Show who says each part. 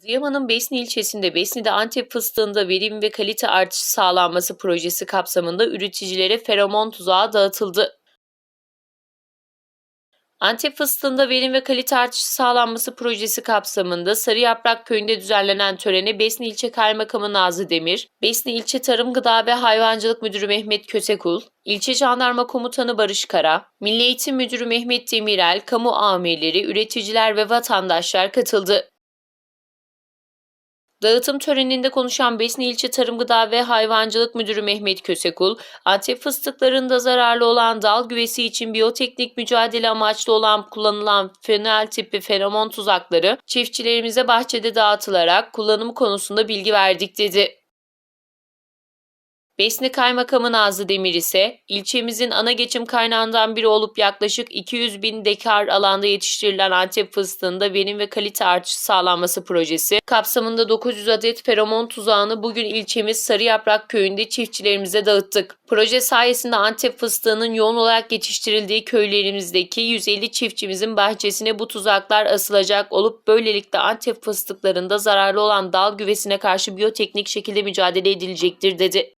Speaker 1: Adıyaman'ın Besni ilçesinde Besni'de Antep fıstığında verim ve kalite artışı sağlanması projesi kapsamında üreticilere feromon tuzağı dağıtıldı. Antep fıstığında verim ve kalite artışı sağlanması projesi kapsamında Sarıyaprak köyünde düzenlenen törene Besni İlçe Kaymakamı Nazlı Demir, Besni İlçe Tarım Gıda ve Hayvancılık Müdürü Mehmet Kösekul, İlçe Jandarma Komutanı Barış Kara, Milli Eğitim Müdürü Mehmet Demirel, kamu amirleri, üreticiler ve vatandaşlar katıldı. Dağıtım töreninde konuşan Besni İlçe Tarım Gıda ve Hayvancılık Müdürü Mehmet Kösekul, Antep fıstıklarında zararlı olan dal güvesi için biyoteknik mücadele amaçlı olan kullanılan fenol tipi feromon tuzakları çiftçilerimize bahçede dağıtılarak kullanımı konusunda bilgi verdik dedi. Besni Kaymakamı Nazlı Demir ise ilçemizin ana geçim kaynağından biri olup yaklaşık 200 bin dekar alanda yetiştirilen Antep fıstığında verim ve kalite artışı sağlanması projesi kapsamında 900 adet feromon tuzağını bugün ilçemiz Sarıyaprak köyünde çiftçilerimize dağıttık. Proje sayesinde Antep fıstığının yoğun olarak yetiştirildiği köylerimizdeki 150 çiftçimizin bahçesine bu tuzaklar asılacak olup böylelikle Antep fıstıklarında zararlı olan dal güvesine karşı biyoteknik şekilde mücadele edilecektir dedi.